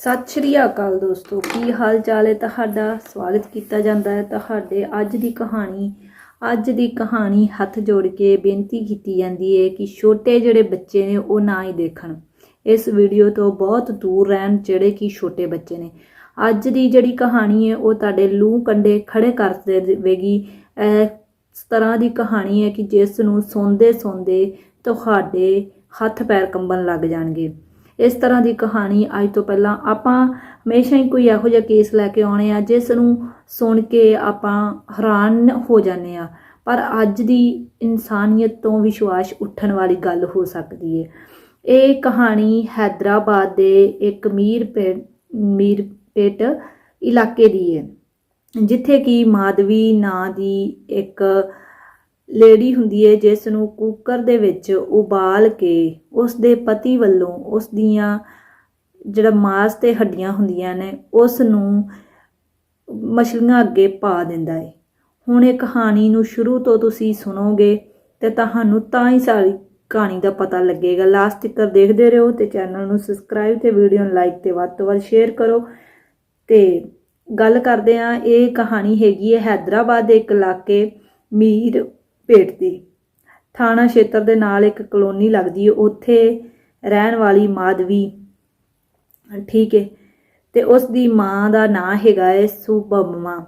ਸਤਿ ਸ਼੍ਰੀ ਅਕਾਲ ਦੋਸਤੋ, ਕੀ ਹਾਲ ਚਾਲ ਹੈ? ਤੁਹਾਡਾ ਸਵਾਗਤ ਕੀਤਾ ਜਾਂਦਾ ਹੈ ਤੁਹਾਡੇ ਅੱਜ ਦੀ ਕਹਾਣੀ। ਅੱਜ ਦੀ ਕਹਾਣੀ ਹੱਥ ਜੋੜ ਕੇ ਬੇਨਤੀ ਕੀਤੀ ਜਾਂਦੀ ਹੈ ਕਿ ਛੋਟੇ ਜਿਹੜੇ ਬੱਚੇ ਨੇ, ਉਹ ਨਾ ਹੀ ਦੇਖਣ। ਇਸ ਵੀਡੀਓ ਤੋਂ ਬਹੁਤ ਦੂਰ ਰਹਿਣ ਜਿਹੜੇ ਕਿ ਛੋਟੇ ਬੱਚੇ ਨੇ। ਅੱਜ ਦੀ ਜਿਹੜੀ ਕਹਾਣੀ ਹੈ, ਉਹ ਤੁਹਾਡੇ ਲੂ ਕੰਡੇ ਖੜੇ ਕਰ ਦੇਵੇਗੀ। ਇਸ ਤਰ੍ਹਾਂ ਦੀ ਕਹਾਣੀ ਹੈ ਕਿ ਜਿਸ ਨੂੰ ਸੁਣਦੇ ਸੁਣਦੇ ਤੁਹਾਡੇ ਹੱਥ ਪੈਰ ਕੰਬਣ ਲੱਗ ਜਾਣਗੇ। ਇਸ ਤਰ੍ਹਾਂ ਦੀ ਕਹਾਣੀ ਅੱਜ ਤੋਂ ਪਹਿਲਾਂ ਆਪਾਂ ਹਮੇਸ਼ਾ ਹੀ ਕੋਈ ਇਹੋ ਜਿਹਾ ਕੇਸ ਲੈ ਕੇ ਆਉਣੇ ਆ, ਜਿਸ ਨੂੰ ਸੁਣ ਕੇ ਆਪਾਂ ਹੈਰਾਨ ਹੋ ਜਾਂਦੇ ਆ। ਪਰ ਅੱਜ ਦੀ ਇਨਸਾਨੀਅਤ ਤੋਂ ਵਿਸ਼ਵਾਸ ਉੱਠਣ ਵਾਲੀ ਗੱਲ ਹੋ ਸਕਦੀ ਹੈ ਇਹ ਕਹਾਣੀ ਹైదరాబాద్ ਦੇ ਇੱਕ ਮੀਰ ਪੇਟ ਮੀਰ ਪੇਟ ਇਲਾਕੇ ਦੀ ਹੈ ਜਿੱਥੇ ਕਿ ਮਾਦਵੀ ਨਾਂ ਦੀ ਇੱਕ ਲੇਡੀ ਹੁੰਦੀ ਹੈ ਜਿਸ ਨੂੰ ਕੁੱਕਰ ਦੇ ਵਿੱਚ ਉਬਾਲ ਕੇ ਉਸ ਦੇ ਪਤੀ ਵੱਲੋਂ ਉਸ ਦੀਆਂ ਜਿਹੜਾ ਮਾਸ ਤੇ ਹੱਡੀਆਂ ਹੁੰਦੀਆਂ ਨੇ, ਉਸ ਨੂੰ ਮਛਲੀਆਂ ਅੱਗੇ ਪਾ ਦਿੰਦਾ ਹੈ ਹੁਣ ਇਹ ਕਹਾਣੀ ਨੂੰ ਸ਼ੁਰੂ ਤੋਂ ਤੁਸੀਂ ਸੁਣੋਗੇ ਤੇ ਤੁਹਾਨੂੰ ਤਾਂ ਹੀ ਸਾਰੀ ਕਹਾਣੀ ਦਾ ਪਤਾ ਲੱਗੇਗਾ। ਲਾਸਟ ਤੱਕ ਦੇਖਦੇ ਰਹੋ ਤੇ ਚੈਨਲ ਨੂੰ ਸਬਸਕ੍ਰਾਈਬ ਤੇ ਵੀਡੀਓ ਨੂੰ ਲਾਈਕ ਤੇ ਵੱਧ ਤੋਂ ਵੱਧ ਸ਼ੇਅਰ ਕਰੋ। ਤੇ ਗੱਲ ਕਰਦੇ ਆ ਇਹ ਕਹਾਣੀ ਹੈਗੀ ਹੈ ਹైదరాబాద్ ਦੇ ਇੱਕ ਇਲਾਕੇ, ਮੀਰ ਪੇਟ ਦੀ। ਥਾਣਾ ਖੇਤਰ ਦੇ ਨਾਲ ਇੱਕ ਕਲੋਨੀ ਲੱਗਦੀ ਹੈ ਉੱਥੇ ਰਹਿਣ ਵਾਲੀ ਮਾਧਵੀ, ਠੀਕ ਹੈ ਤੇ ਉਸ ਦੀ ਮਾਂ ਦਾ ਨਾਂ ਹੈਗਾ ਹੈ ਸੁਬਮਾ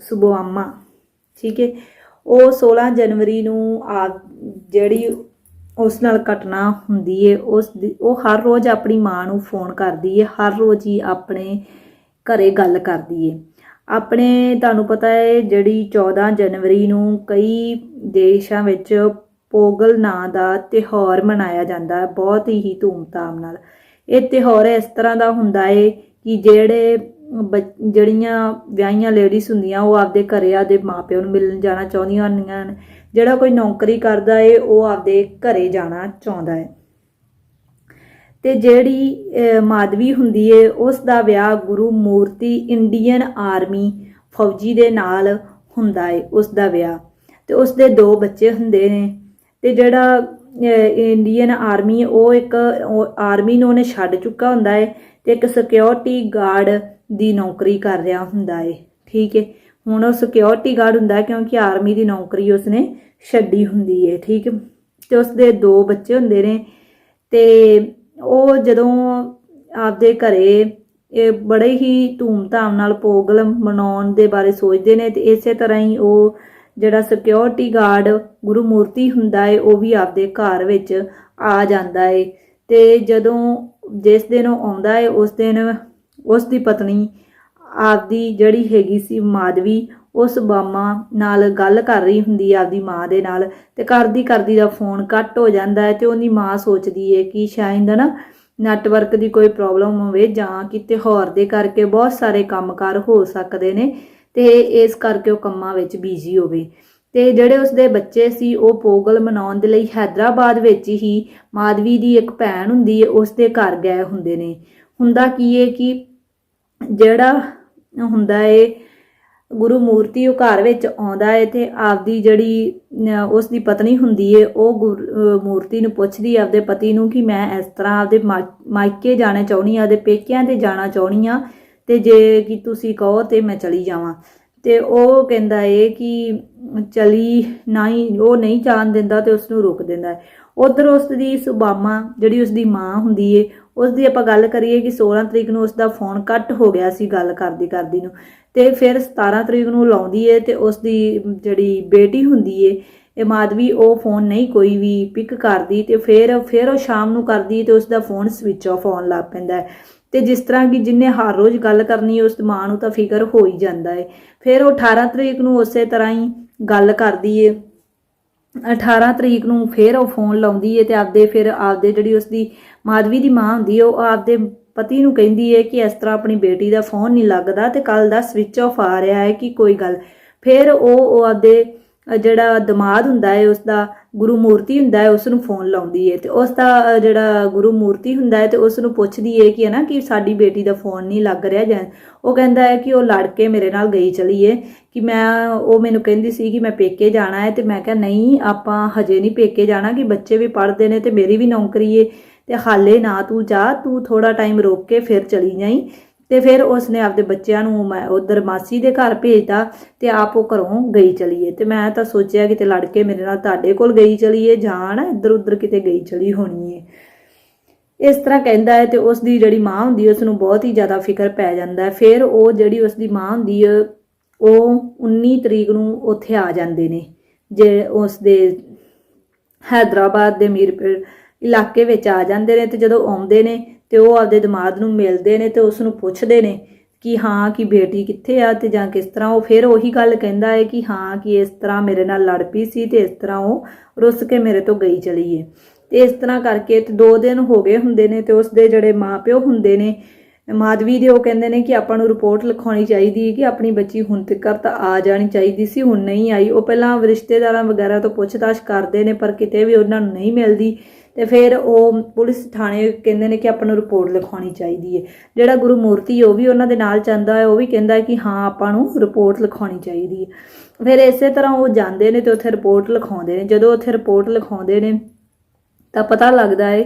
ਸੁਬਵਾਮਾ ਠੀਕ ਹੈ ਉਹ 16 ਜਨਵਰੀ ਨੂੰ ਆ ਜਿਹੜੀ ਉਸ ਨਾਲ ਘਟਨਾ ਹੁੰਦੀ ਹੈ ਉਸ ਦੀ, ਉਹ ਹਰ ਰੋਜ਼ ਆਪਣੀ ਮਾਂ ਨੂੰ ਫੋਨ ਕਰਦੀ ਹੈ ਹਰ ਰੋਜ਼ ਹੀ ਆਪਣੇ ਘਰੇ ਗੱਲ ਕਰਦੀ ਹੈ ਆਪਣੇ, ਤੁਹਾਨੂੰ ਪਤਾ ਹੈ, ਜਿਹੜੀ 14 ਜਨਵਰੀ ਨੂੰ ਕਈ ਦੇਸ਼ਾਂ ਵਿੱਚ ਪੋਗਲ ਨਾਂ ਦਾ ਤਿਉਹਾਰ ਮਨਾਇਆ ਜਾਂਦਾ ਹੈ, ਬਹੁਤ ਹੀ ਧੂਮਧਾਮ ਨਾਲ। ਇਹ ਤਿਉਹਾਰ ਇਸ ਤਰ੍ਹਾਂ ਦਾ ਹੁੰਦਾ ਹੈ ਕਿ ਜਿਹੜੇ ਬੱਚ- ਜਿਹੜੀਆਂ ਵਿਆਹੀਆਂ ਲੇਡੀਜ਼ ਹੁੰਦੀਆਂ, ਉਹ ਆਪਦੇ ਘਰੇ ਆਪਦੇ ਮਾਪਿਆਂ ਨੂੰ ਮਿਲਣ ਜਾਣਾ ਚਾਹੁੰਦੀਆਂ ਹੁੰਦੀਆਂ ਨੇ ਜਿਹੜਾ ਕੋਈ ਨੌਕਰੀ ਕਰਦਾ ਏ, ਉਹ ਆਪਦੇ ਘਰੇ ਜਾਣਾ ਚਾਹੁੰਦਾ ਹੈ। ਤੇ ਜਿਹੜੀ ਅਹ, ਮਾਧਵੀ ਹੁੰਦੀ ਏ ਉਸ ਦਾ ਵਿਆਹ ਗੁਰੂ ਮੂਰਤੀ ਇੰਡੀਅਨ ਆਰਮੀ ਫੌਜੀ ਦੇ ਨਾਲ ਹੁੰਦਾ ਏ ਉਸ ਦਾ ਵਿਆਹ। ਤੇ ਉਸ ਦੇ ਦੋ ਬੱਚੇ ਹੁੰਦੇ ਨੇ। ਤੇ ਜਿਹੜਾ ਇੰਡੀਅਨ ਆਰਮੀ ਉਹ ਇੱਕ ਆਰਮੀ ਨੂੰ ਉਹਨੇ ਛੱਡ ਚੁੱਕਾ ਹੁੰਦਾ ਏ ਤੇ ਇੱਕ ਸਿਕਿਉਰਿਟੀ ਗਾਰਡ ਦੀ ਨੌਕਰੀ ਕਰ ਰਿਹਾ ਹੁੰਦਾ ਏ। ਠੀਕ ਏ? ਹੁਣ ਉਹ ਸਿਕਿਉਰਿਟੀ ਗਾਰਡ ਹੁੰਦਾ ਹੈ ਕਿਉਂਕਿ ਆਰਮੀ ਦੀ ਨੌਕਰੀ ਉਸਨੇ ਛੱਡੀ ਹੁੰਦੀ ਏ। ਠੀਕ ਤੇ ਉਸ ਦੇ ਦੋ ਬੱਚੇ ਹੁੰਦੇ ਨੇ ਤੇ ਉਹ ਜਦੋਂ ਆਪਦੇ ਘਰੇ ਇਹ ਬੜੇ ਹੀ ਧੂਮਧਾਮ ਨਾਲ ਪੋਗਲ ਮਨਾਉਣ ਦੇ ਬਾਰੇ ਸੋਚਦੇ ਨੇ ਤੇ ਇਸੇ ਤਰ੍ਹਾਂ ਹੀ ਉਹ ਜਿਹੜਾ ਸਿਕਿਉਰਿਟੀ ਗਾਰਡ ਗੁਰੂ ਮੂਰਤੀ ਹੁੰਦਾ ਹੈ ਉਹ ਵੀ ਆਪਦੇ ਘਰ ਵਿੱਚ ਆ ਜਾਂਦਾ ਹੈ ਤੇ ਜਦੋਂ ਜਿਸ ਦਿਨ ਉਹ ਆਉਂਦਾ ਹੈ ਉਸ ਦਿਨ ਉਸ ਦੀ ਪਤਨੀ ਆਪਦੀ ਜਿਹੜੀ ਹੈਗੀ ਸੀ ਮਾਧਵੀ ਉਸ ਬਾਮਾ ਨਾਲ ਗੱਲ ਕਰ ਰਹੀ ਹੁੰਦੀ ਆ ਆਪਦੀ ਮਾਂ ਦੇ ਨਾਲ ਤੇ ਕਰਦੀ ਕਰਦੀ ਦਾ ਫੋਨ ਕੱਟ ਹੋ ਜਾਂਦਾ ਹੈ ਤੇ ਉਹਦੀ ਮਾਂ ਸੋਚਦੀ ਹੈ ਕਿ ਸ਼ਾਇਦ ਨਾ ਨੈਟਵਰਕ ਦੀ ਕੋਈ ਪ੍ਰੋਬਲਮ ਹੋਵੇ ਜਾਂ ਕਿਤੇ ਹੋਰ ਦੇ ਕਰਕੇ ਬਹੁਤ ਸਾਰੇ ਕੰਮਕਾਰ ਹੋ ਸਕਦੇ ਨੇ ਤੇ ਇਸ ਕਰਕੇ ਉਹ ਕੰਮਾਂ ਵਿੱਚ ਬਿਜ਼ੀ ਹੋਵੇ ਤੇ ਜਿਹੜੇ ਉਸਦੇ ਬੱਚੇ ਸੀ ਉਹ ਪੋਗਲ ਮਨਾਉਣ ਦੇ ਲਈ ਹైదరాబాద్ ਵਿੱਚ ਹੀ ਮਾਦਵੀ ਦੀ ਇੱਕ ਭੈਣ ਹੁੰਦੀ ਹੈ ਉਸ ਦੇ ਘਰ ਗਏ ਹੁੰਦੇ ਨੇ। ਹੁੰਦਾ ਕੀ ਹੈ ਕਿ ਜਿਹੜਾ ਹੁੰਦਾ ਹੈ ਗੁਰੂ ਮੂਰਤੀ ਉਹ ਘਰ ਵਿੱਚ ਆਉਂਦਾ ਹੈ ਤੇ ਆਪਦੀ ਜਿਹੜੀ ਅਹ, ਉਸ ਦੀ ਪਤਨੀ ਹੁੰਦੀ ਹੈ ਉਹ ਗੁਰ- ਮੂਰਤੀ ਨੂੰ ਪੁੱਛਦੀ ਆ ਆਪਦੇ ਪਤੀ ਨੂੰ ਕਿ ਮੈਂ ਇਸ ਤਰ੍ਹਾਂ ਆਪਦੇ ਮਾ- ਮਾਇਕੇ ਜਾਣਾ ਚਾਹੁੰਦੀ ਆ ਆਪਦੇ ਪੇਕਿਆਂ ਤੇ ਜਾਣਾ ਚਾਹੁੰਦੀ ਆ ਤੇ ਜੇ ਕਿ ਤੁਸੀਂ ਕਹੋ ਤੇ ਮੈਂ ਚਲੀ ਜਾਵਾਂ। ਤੇ ਉਹ ਕਹਿੰਦਾ ਏ ਕਿ ਚਲੀ ਨਹੀਂ ਉਹ ਨਹੀਂ ਜਾਣ ਦਿੰਦਾ ਤੇ ਉਸ ਨੂੰ ਰੋਕ ਦਿੰਦਾ ਹੈ। ਉਧਰ ਉਸ ਦੀ ਸੁਬਾਮਾ ਜਿਹੜੀ ਉਸ ਦੀ ਮਾਂ ਹੁੰਦੀ ਏ ਉਸ ਦੀ ਆਪਾਂ ਗੱਲ ਕਰੀਏ ਕਿ 16 ਤਰੀਕ ਨੂੰ ਉਸ ਦਾ ਫੋਨ ਕੱਟ ਹੋ ਗਿਆ ਸੀ ਗੱਲ ਕਰਦੀ ਕਰਦੀ ਨੂੰ। ਤੇ ਫਿਰ 17 ਤਰੀਕ ਨੂੰ ਲਾਉਂਦੀ ਏ ਤੇ ਉਸ ਦੀ ਜਿਹੜੀ ਬੇਟੀ ਹੁੰਦੀ ਏ, ਇਹ ਮਾਧਵੀ ਉਹ ਫੋਨ ਨਹੀਂ ਕੋਈ ਵੀ ਪਿਕ ਕਰਦੀ ਤੇ ਫਿਰ ਫਿਰ ਉਹ ਸ਼ਾਮ ਨੂੰ ਕਰਦੀ ਤੇ ਉਸ ਦਾ ਫੋਨ ਸਵਿਚ ਆਫ ਹੋਣ ਲੱਗ ਪੈਂਦਾ ਹੈ ਤੇ ਜਿਸ ਤਰ੍ਹਾਂ ਕਿ ਜਿੰਨੇ ਹਰ ਰੋਜ਼ ਗੱਲ ਕਰਨੀ ਉਸ ਮਾਂ ਨੂੰ ਤਾਂ ਫਿਕਰ ਹੋ ਹੀ ਜਾਂਦਾ ਏ। ਫਿਰ ਉਹ 18 ਤਰੀਕ ਨੂੰ ਉਸੇ ਤਰ੍ਹਾਂ ਹੀ ਗੱਲ ਕਰਦੀ ਏ। 18 ਤਰੀਕ ਨੂੰ ਫਿਰ ਉਹ ਫੋਨ ਲਾਉਂਦੀ ਏ ਤੇ ਆਪਦੇ ਫਿਰ ਆਪਦੇ ਜਿਹੜੀ ਉਸਦੀ ਮਾਧਵੀ ਦੀ ਮਾਂ ਹੁੰਦੀ ਏ, ਉਹ ਆਪਦੇ ਪਤੀ ਨੂੰ ਕਹਿੰਦੀ ਏ ਕਿ ਇਸ ਤਰ੍ਹਾਂ ਆਪਣੀ ਬੇਟੀ ਦਾ ਫੋਨ ਨਹੀਂ ਲੱਗਦਾ ਤੇ ਕੱਲ ਦਾ ਸਵਿਚ ਆਫ ਆ ਰਿਹਾ ਹੈ ਕਿ ਕੋਈ ਗੱਲ। ਫਿਰ ਉਹ ਉਹ ਆਪਦੇ ਜਿਹੜਾ ਦਿਮਾਗ ਹੁੰਦਾ ਹੈ ਉਸਦਾ ਗੁਰੂ ਮੂਰਤੀ ਹੁੰਦਾ ਹੈ ਉਸ ਨੂੰ ਫੋਨ ਲਾਉਂਦੀ ਹੈ ਤੇ ਉਸ ਦਾ ਜਿਹੜਾ ਗੁਰੂ ਮੂਰਤੀ ਹੁੰਦਾ ਹੈ ਤੇ ਉਸ ਨੂੰ ਪੁੱਛਦੀ ਹੈ ਕਿ ਹੈ ਨਾ ਕਿ ਸਾਡੀ ਬੇਟੀ ਦਾ ਫੋਨ ਨਹੀਂ ਲੱਗ ਰਿਹਾ ਜਾਂ ਉਹ ਕਹਿੰਦਾ ਹੈ ਕਿ ਉਹ ਲੜ ਕੇ ਮੇਰੇ ਨਾਲ ਗਈ ਚਲੀ ਏ ਕਿ ਮੈਂ, ਉਹ ਮੈਨੂੰ ਕਹਿੰਦੀ ਸੀ ਕਿ ਮੈਂ ਪੇਕੇ ਜਾਣਾ ਹੈ ਤੇ ਮੈਂ ਕਿਹਾ ਨਹੀਂ, ਆਪਾਂ ਹਜੇ ਨਹੀਂ ਪੇਕੇ ਜਾਣਾ ਕਿ ਬੱਚੇ ਵੀ ਪੜ੍ਹਦੇ ਨੇ ਤੇ ਮੇਰੀ ਵੀ ਨੌਕਰੀ ਹੈ ਤੇ ਹਾਲੇ ਨਾ ਤੂੰ ਜਾ, ਤੂੰ ਥੋੜਾ ਟਾਈਮ ਰੋਕ ਕੇ ਫਿਰ ਚਲੀ ਜਾਈ। ਤੇ ਫਿਰ ਉਸਨੇ ਆਪਦੇ ਬੱਚਿਆਂ ਨੂੰ ਮੈਂ ਉਧਰ ਮਾਸੀ ਦੇ ਘਰ ਭੇਜਤਾ ਤੇ ਆਪ ਉਹ ਘਰੋਂ ਗਈ ਚਲੀਏ। ਤੇ ਮੈਂ ਤਾਂ ਸੋਚਿਆ ਕਿਤੇ ਲੜ ਕੇ ਮੇਰੇ ਨਾਲ ਤੁਹਾਡੇ ਕੋਲ ਗਈ ਚਲੀਏ, ਜਾਣ ਇੱਧਰ ਉੱਧਰ ਕਿਤੇ ਗਈ ਚਲੀ ਹੋਣੀ ਹੈ ਇਸ ਤਰ੍ਹਾਂ ਕਹਿੰਦਾ ਹੈ ਤੇ ਉਸ ਦੀ ਜਿਹੜੀ ਮਾਂ ਹੁੰਦੀ ਹੈ ਉਸ ਨੂੰ ਬਹੁਤ ਹੀ ਜ਼ਿਆਦਾ ਫਿਕਰ ਪੈ ਜਾਂਦਾ ਹੈ। ਫਿਰ ਉਹ ਜਿਹੜੀ ਉਸ ਦੀ ਮਾਂ ਹੁੰਦੀ ਹੈ, ਉਹ 19 ਤਰੀਕ ਨੂੰ ਉੱਥੇ ਆ ਜਾਂਦੇ ਨੇ, ਜੇ ਉਸ ਦੇ ਹੈਦਰਾਬਾਦ ਦੇ ਮੀਰਪੁਰ ਇਲਾਕੇ ਵਿੱਚ ਆ ਜਾਂਦੇ ਨੇ ਤੇ ਜਦੋਂ ਆਉਂਦੇ ਨੇ ਤੇ ਉਹ ਆਪਦੇ ਦਿਮਾਗ ਨੂੰ ਮਿਲਦੇ ਨੇ ਤੇ ਉਸ ਨੂੰ ਪੁੱਛਦੇ ਨੇ ਕਿ ਹਾਂ, ਕਿ ਬੇਟੀ ਕਿੱਥੇ ਆ ਤੇ ਜਾਂ ਕਿਸ ਤਰ੍ਹਾਂ। ਉਹ ਫਿਰ ਉਹੀ ਗੱਲ ਕਹਿੰਦਾ ਹੈ ਕਿ ਹਾਂ, ਕਿ ਇਸ ਤਰ੍ਹਾਂ ਮੇਰੇ ਨਾਲ ਲੜ ਪਈ ਸੀ ਤੇ ਇਸ ਤਰ੍ਹਾਂ ਉਹ ਰੁੱਸ ਕੇ ਮੇਰੇ ਤੋਂ ਗਈ ਚਲੀ ਹੈ ਤੇ ਇਸ ਤਰ੍ਹਾਂ ਕਰਕੇ ਤੇ 2 ਦਿਨ ਹੋ ਗਏ ਹੁੰਦੇ ਨੇ ਤੇ ਉਸ ਦੇ ਜਿਹੜੇ ਮਾਪਿਓ ਹੁੰਦੇ ਨੇ, ਮਾਧਵੀ ਦੇ ਉਹ ਕਹਿੰਦੇ ਨੇ ਕਿ ਆਪਾਂ ਨੂੰ ਰਿਪੋਰਟ ਲਿਖਾਉਣੀ ਚਾਹੀਦੀ ਹੈ ਕਿ ਆਪਣੀ ਬੱਚੀ ਹੁਣ ਤੱਕ ਤਾਂ ਆ ਜਾਣੀ ਚਾਹੀਦੀ ਸੀ, ਹੁਣ ਨਹੀਂ ਆਈ। ਉਹ ਪਹਿਲਾਂ ਰਿਸ਼ਤੇਦਾਰਾਂ ਵਗੈਰਾ ਤੋਂ ਪੁੱਛਤਾਛ ਕਰਦੇ ਨੇ ਪਰ ਕਿਤੇ ਵੀ ਉਹਨਾਂ ਨੂੰ ਨਹੀਂ ਮਿਲਦੀ। ਤੇ ਫਿਰ ਉਹ ਪੁਲਿਸ ਥਾਣੇ ਕਹਿੰਦੇ ਨੇ ਕਿ ਆਪਾਂ ਨੂੰ ਰਿਪੋਰਟ ਲਿਖਾਉਣੀ ਚਾਹੀਦੀ ਹੈ। ਜਿਹੜਾ ਗੁਰੂ ਮੂਰਤੀ ਉਹ ਵੀ ਉਹਨਾਂ ਦੇ ਨਾਲ ਜਾਂਦਾ ਹੈ ਉਹ ਵੀ ਕਹਿੰਦਾ ਕਿ ਹਾਂ ਆਪਾਂ ਨੂੰ ਰਿਪੋਰਟ ਲਿਖਾਉਣੀ ਚਾਹੀਦੀ ਹੈ। ਫਿਰ ਇਸੇ ਤਰ੍ਹਾਂ ਉਹ ਜਾਂਦੇ ਨੇ ਤੇ ਉੱਥੇ ਰਿਪੋਰਟ ਲਿਖਾਉਂਦੇ ਨੇ। ਜਦੋਂ ਉੱਥੇ ਰਿਪੋਰਟ ਲਿਖਾਉਂਦੇ ਨੇ ਤਾਂ ਪਤਾ ਲੱਗਦਾ ਹੈ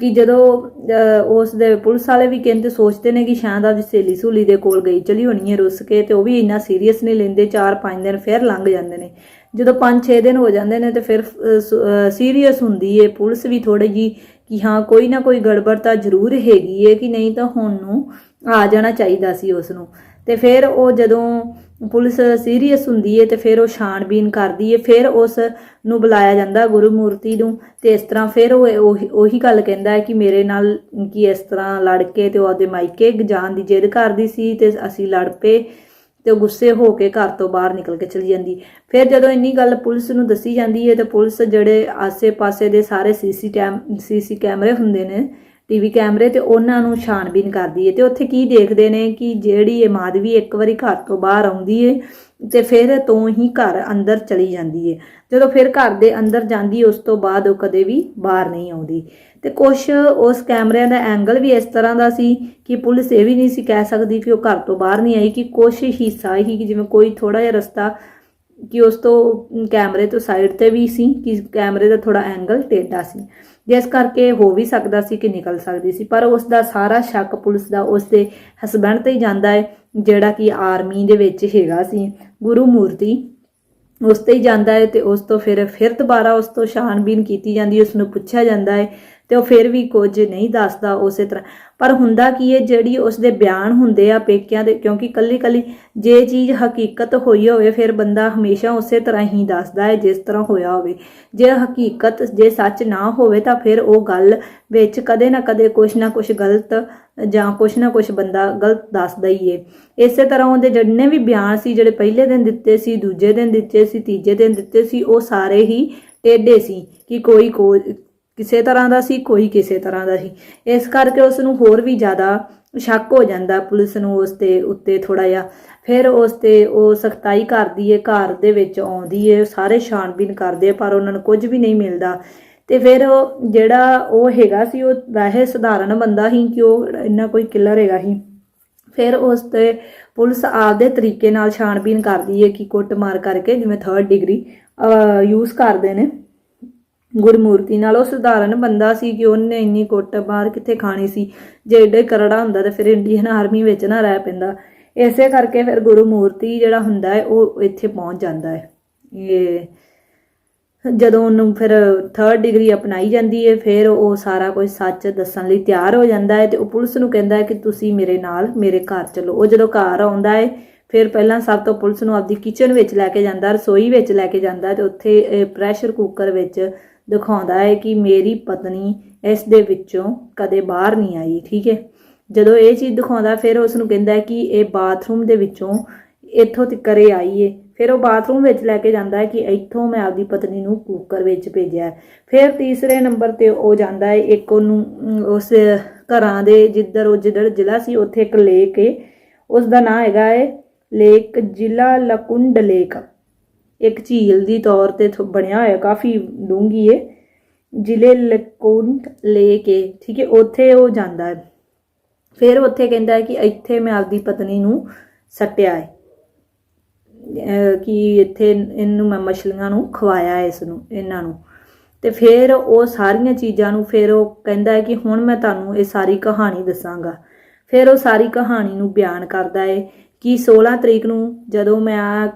ਕਿ ਜਦੋਂ ਅਹ, ਉਸ ਦੇ ਪੁਲਿਸ ਵਾਲੇ ਵੀ ਕਹਿੰਦੇ ਸੋਚਦੇ ਨੇ ਕਿ ਸ਼ਾਇਦ ਆ ਸਹੇਲੀ ਸਹੂਲੀ ਦੇ ਕੋਲ ਗਈ ਚਲੀ ਹੋਣੀ ਹੈ ਰੁੱਸ ਕੇ ਤੇ ਉਹ ਵੀ ਇੰਨਾ ਸੀਰੀਅਸ ਨਹੀਂ ਲੈਂਦੇ 4-5 ਦਿਨ ਫਿਰ ਲੰਘ ਜਾਂਦੇ ਨੇ। ਜਦੋਂ 5-6 ਦਿਨ ਹੋ ਜਾਂਦੇ ਨੇ ਤੇ ਫਿਰ ਸੀਰੀਅਸ ਹੁੰਦੀ ਏ, ਪੁਲਿਸ ਵੀ ਥੋੜੀ ਜੀ ਕਿ ਹਾਂ, ਕੋਈ ਨਾ ਕੋਈ ਗੜਬੜ ਤਾਂ ਜ਼ਰੂਰ ਹੈਗੀ ਏ ਕਿ ਨਹੀਂ ਤਾਂ ਹੁਣ ਨੂੰ ਆ ਜਾਣਾ ਚਾਹੀਦਾ ਸੀ ਉਸ ਨੂੰ ਤੇ ਫਿਰ ਉਹ ਜਦੋਂ ਪੁਲਿਸ ਸੀਰੀਅਸ ਹੁੰਦੀ ਏ ਤੇ ਫਿਰ ਉਹ ਛਾਣਬੀਨ ਕਰਦੀ ਏ, ਫਿਰ ਉਸ ਨੂੰ ਬੁਲਾਇਆ ਜਾਂਦਾ ਗੁਰੂ ਮੂਰਤੀ ਨੂੰ ਤੇ ਇਸ ਤਰ੍ਹਾਂ ਫਿਰ ਉਹ ਉਹੀ- ਗੱਲ ਕਹਿੰਦਾ ਹੈ ਕਿ ਮੇਰੇ ਨਾਲ ਕਿ ਇਸ ਤਰ੍ਹਾਂ ਲੜ ਕੇ ਤੇ ਉਹ ਆਪਦੇ ਜਾਣ ਦੀ ਜਿੱਦ ਕਰਦੀ ਸੀ ਤੇ ਅਸੀਂ ਲੜ ਪਏ। ਤੇ ਉਹ ਗੁੱਸੇ ਹੋ ਕੇ ਘਰ ਤੋਂ ਬਾਹਰ ਨਿਕਲ ਕੇ ਚਲੀ ਜਾਂਦੀ। ਫਿਰ ਜਦੋਂ ਇੰਨੀ ਗੱਲ ਪੁਲਿਸ ਨੂੰ ਦੱਸੀ ਜਾਂਦੀ ਹੈ ਤੇ ਪੁਲਿਸ ਜਿਹੜੇ ਆਸੇ-ਪਾਸੇ ਦੇ ਸਾਰੇ ਸੀਸੀ ਟੈਮ, ਸੀਸੀ ਕੈਮਰੇ ਹੁੰਦੇ ਨੇ ਟੀਵੀ ਕੈਮਰੇ ਤੇ ਉਹਨਾਂ ਨੂੰ ਛਾਣਬੀਨ ਕਰਦੀ ਹੈ ਤੇ ਉੱਥੇ ਕੀ ਦੇਖਦੇ ਨੇ ਕਿ ਜਿਹੜੀ ਇਹ ਮਾਧਵੀ ਇੱਕ ਵਾਰੀ ਘਰ ਤੋਂ ਬਾਹਰ ਆਉਂਦੀ ਏ ਤੇ ਫਿਰ ਤੋਂ ਹੀ ਘਰ ਅੰਦਰ ਚਲੀ ਜਾਂਦੀ ਏ। ਜਦੋਂ ਫਿਰ ਘਰ ਦੇ ਅੰਦਰ ਜਾਂਦੀ, ਉਸ ਤੋਂ ਬਾਅਦ ਉਹ ਕਦੇ ਵੀ ਬਾਹਰ ਨਹੀਂ ਆਉਂਦੀ। ਤੇ ਕੁਝ ਉਸ ਕੈਮਰਿਆਂ ਦਾ ਐਂਗਲ ਵੀ ਇਸ ਤਰ੍ਹਾਂ ਦਾ ਸੀ ਕਿ ਪੁਲਿਸ ਇਹ ਵੀ ਨਹੀਂ ਸੀ ਕਹਿ ਸਕਦੀ ਕਿ ਉਹ ਘਰ ਤੋਂ ਬਾਹਰ ਨਹੀਂ ਆਈ, ਕਿ ਕੁਝ ਹਿੱਸਾ ਹੀ ਜਿਵੇਂ ਕੋਈ ਥੋੜਾ ਜਿਹਾ ਰਸਤਾ ਕਿ ਉਸ ਤੋਂ ਕੈਮਰੇ ਤੋਂ ਸਾਈਡ ਤੇ ਵੀ ਸੀ, ਕਿ ਕੈਮਰੇ ਦਾ ਥੋੜਾ ਐਂਗਲ ਟੇਢਾ ਸੀ। ਜਿਸ ਕਰਕੇ ਹੋ ਵੀ ਸਕਦਾ ਸੀ ਕਿ ਨਿਕਲ ਸਕਦੀ ਸੀ, ਪਰ ਉਸ ਦਾ ਸਾਰਾ ਸ਼ੱਕ ਪੁਲਿਸ ਦਾ ਉਸ ਦੇ ਹਸਬੰਡ ਤੇ ਹੀ ਜਾਂਦਾ ਹੈ, ਜਿਹੜਾ ਕਿ ਆਰਮੀ ਦੇ ਵਿੱਚ ਹੈਗਾ ਸੀ। ਗੁਰੂ ਮੂਰਤੀ ਉਸ ਤੇ ਹੀ ਜਾਂਦਾ ਹੈ ਤੇ ਉਸ ਤੋਂ ਫਿਰ ਫਿਰ ਦੁਬਾਰਾ ਉਸ ਤੋਂ ਛਾਣਬੀਨ ਕੀਤੀ ਜਾਂਦੀ ਹੈ ਉਸ ਨੂੰ ਪੁੱਛਿਆ ਜਾਂਦਾ ਹੈ ਤੇ ਉਹ ਫਿਰ ਵੀ ਕੁਝ ਨਹੀਂ ਦੱਸਦਾ ਉਸੇ ਤਰ੍ਹਾਂ। ਪਰ ਹੁੰਦਾ ਕੀ ਹੈ ਜਿਹੜੀ ਉਸ ਦੇ ਬਿਆਨ ਹੁੰਦੇ ਆ ਪੇਕਿਆਂ ਦੇ, ਕਿਉਂਕਿ ਕੱਲੀ ਕੱਲੀ ਜੇ ਚੀਜ਼ ਹਕੀਕਤ ਹੋਈ ਹੋਵੇ, ਫਿਰ ਬੰਦਾ ਹਮੇਸ਼ਾ ਉਸੇ ਤਰ੍ਹਾਂ ਹੀ ਦੱਸਦਾ ਹੈ ਜਿਸ ਤਰ੍ਹਾਂ ਹੋਇਆ ਹੋਵੇ। ਜੇ ਹਕੀਕਤ, ਜੇ ਸੱਚ ਨਾ ਹੋਵੇ ਤਾਂ ਫਿਰ ਉਹ ਗੱਲ ਵਿੱਚ ਕਦੇ ਨਾ ਕਦੇ ਕੁਛ ਨਾ ਕੁਛ ਗਲਤ ਜਾਂ ਕੁਛ ਨਾ ਕੁਛ ਬੰਦਾ ਗਲਤ ਦੱਸਦਾ ਹੀ ਏ। ਇਸੇ ਤਰ੍ਹਾਂ ਉਹਦੇ ਜਿੰਨੇ ਵੀ ਬਿਆਨ ਸੀ, ਜਿਹੜੇ ਪਹਿਲੇ ਦਿਨ ਦਿੱਤੇ ਸੀ, ਦੂਜੇ ਦਿਨ ਦਿੱਤੇ ਸੀ, ਤੀਜੇ ਦਿਨ ਦਿੱਤੇ ਸੀ, ਉਹ ਸਾਰੇ ਹੀ ਟੇਢੇ ਸੀ ਕਿ ਕੋਈ ਕੋ ਕਿਸੇ ਤਰ੍ਹਾਂ ਦਾ ਸੀ, ਕੋਈ ਕਿਸੇ ਤਰ੍ਹਾਂ ਦਾ ਸੀ। ਇਸ ਕਰਕੇ ਉਸ ਨੂੰ ਹੋਰ ਵੀ ਜ਼ਿਆਦਾ ਸ਼ੱਕ ਹੋ ਜਾਂਦਾ। ਪੁਲਿਸ ਨੂੰ ਉਸ ਤੇ ਉੱਤੇ ਥੋੜਾ ਜਿਹਾ। ਫਿਰ ਉਸ ਤੇ ਉਹ ਸਖਤਾਈ ਕਰਦੀ ਏ, ਘਰ ਦੇ ਵਿੱਚ ਆਉਂਦੀ ਏ, ਸਾਰੇ ਛਾਣਬੀਨ ਕਰਦੇ ਪਰ ਉਹਨਾਂ ਨੂੰ ਕੁਝ ਵੀ ਨਹੀਂ ਮਿਲਦਾ। ਤੇ ਫਿਰ ਉਹ ਜਿਹੜਾ ਉਹ ਹੈਗਾ ਸੀ, ਉਹ ਵੈਸੇ ਸਧਾਰਨ ਬੰਦਾ ਸੀ, ਕਿ ਉਹ ਇੰਨਾ ਕੋਈ ਕਿਲਰ ਹੈਗਾ ਸੀ। ਫਿਰ ਉਸ ਤੇ ਪੁਲਿਸ ਆਪਦੇ ਤਰੀਕੇ ਨਾਲ ਛਾਣਬੀਨ ਕਰਦੀ ਹੈ ਕਿ ਕੁੱਟਮਾਰ ਕਰਕੇ ਜਿਵੇਂ 3rd ਡਿਗਰੀ ਯੂਜ਼ ਕਰਦੇ ਨੇ। ਗੁਰਮੂਰਤੀ ਨਾਲ ਉਹ ਸਧਾਰਨ ਬੰਦਾ ਸੀ ਕਿ ਉਹਨੇ ਇੰਨੀ ਕੁੱਟ ਕੁੱਟਮਾਰ ਕਿੱਥੇ ਖਾਣੀ ਸੀ। ਜੇ ਏਡੇ ਕਰੜਾ ਹੁੰਦਾ ਤਾਂ ਫਿਰ ਇੰਡੀਅਨ ਆਰਮੀ ਵਿੱਚ ਨਾ ਰਹਿ ਪੈਂਦਾ। ਇਸੇ ਕਰਕੇ ਫਿਰ ਗੁਰਮੂਰਤੀ ਜਿਹੜਾ ਹੁੰਦਾ ਹੈ, ਉਹ ਇੱਥੇ ਪਹੁੰਚ ਜਾਂਦਾ ਹੈ। ਇਹ ਜਦੋਂ ਉਹਨੂੰ ਫਿਰ 3rd ਡਿਗਰੀ ਅਪਣਾਈ ਜਾਂਦੀ ਹੈ, ਫਿਰ ਉਹ ਸਾਰਾ ਕੁਝ ਸੱਚ ਦੱਸਣ ਲਈ ਤਿਆਰ ਹੋ ਜਾਂਦਾ ਹੈ ਤੇ ਉਹ ਪੁਲਿਸ ਨੂੰ ਕਹਿੰਦਾ ਹੈ ਕਿ ਤੁਸੀਂ ਮੇਰੇ ਨਾਲ ਮੇਰੇ ਘਰ ਚਲੋ। ਉਹ ਜਦੋਂ ਘਰ ਆਉਂਦਾ ਹੈ, ਫਿਰ ਪਹਿਲਾਂ ਸਭ ਤੋਂ ਪੁਲਿਸ ਨੂੰ ਆਪਦੀ ਕਿਚਨ ਵਿੱਚ ਲੈ ਕੇ ਜਾਂਦਾ, ਰਸੋਈ ਵਿੱਚ ਲੈ ਕੇ ਜਾਂਦਾ ਤੇ ਉੱਥੇ ਪ੍ਰੈਸ਼ਰ ਕੁੱਕਰ ਵਿੱਚ ਦਿਖਾਉਂਦਾ ਹੈ ਕਿ ਮੇਰੀ ਪਤਨੀ ਇਸ ਦੇ ਵਿੱਚੋਂ ਕਦੇ ਬਾਹਰ ਨਹੀਂ ਆਈ, ਠੀਕ ਹੈ? ਜਦੋਂ ਇਹ ਚੀਜ਼ ਦਿਖਾਉਂਦਾ, ਫਿਰ ਉਸ ਨੂੰ ਕਹਿੰਦਾ ਕਿ ਇਹ ਬਾਥਰੂਮ ਦੇ ਵਿੱਚੋਂ ਇੱਥੋਂ ਤੱਕ ਇਹ ਆਈ ਏ। ਫਿਰ ਉਹ ਬਾਥਰੂਮ ਵਿੱਚ ਲੈ ਕੇ ਜਾਂਦਾ ਹੈ ਕਿ ਇੱਥੋਂ ਮੈਂ ਆਪਦੀ ਪਤਨੀ ਨੂੰ ਕੁੱਕਰ ਵਿੱਚ ਭੇਜਿਆ ਫਿਰ ਤੀਸਰੇ ਨੰਬਰ ਤੇ ਉਹ ਜਾਂਦਾ ਹੈ, ਇੱਕ ਉਹਨੂੰ ਉਸ ਘਰਾਂ ਦੇ ਜਿੱਧਰ ਉਹ ਜਿੱਧਰ ਜ਼ਿਲ੍ਹਾ ਸੀ, ਉੱਥੇ ਇੱਕ ਲੇਕ ਏ। ਉਸ ਦਾ ਨਾਂ ਹੈਗਾ ਹੈ ਲੇਕ, ਜ਼ਿਲ੍ਹਾ ਲਕੁੰਡ ਲੇਕ। ਇੱਕ ਝੀਲ ਦੀ ਤੌਰ ਤੇ ਬਣਿਆ ਹੋਇਆ, ਕਾਫੀ ਡੂੰਘੀ ਏ, ਜ਼ਿਲ੍ਹੇ ਲਕੁੰਡ ਲੇਕ ਏ ਠੀਕ ਹੈ ਉੱਥੇ ਉਹ ਜਾਂਦਾ ਹੈ। ਫਿਰ ਉੱਥੇ ਕਹਿੰਦਾ ਹੈ ਕਿ ਇੱਥੇ ਮੈਂ ਆਪਦੀ ਪਤਨੀ ਨੂੰ ਸੱਟਿਆ ਹੈ। ਕਿ ਇੱਥੇ ਇਹਨੂੰ ਮੈਂ ਮਛਲੀਆਂ ਨੂੰ ਖਵਾਇਆ ਹੈ ਇਸ ਨੂੰ, ਇਹਨਾਂ ਨੂੰ। ਤੇ ਫਿਰ ਉਹ ਸਾਰੀਆਂ ਚੀਜ਼ਾਂ ਨੂੰ ਫਿਰ ਉਹ ਕਹਿੰਦਾ ਹੈ ਕਿ ਹੁਣ ਮੈਂ ਤੁਹਾਨੂੰ ਇਹ ਸਾਰੀ ਕਹਾਣੀ ਦੱਸਾਂਗਾ। ਫਿਰ ਉਹ ਸਾਰੀ ਕਹਾਣੀ ਨੂੰ ਬਿਆਨ ਕਰਦਾ ਹੈ ਕਿ 16 ਤਰੀਕ ਨੂੰ ਜਦੋਂ ਮੈਂ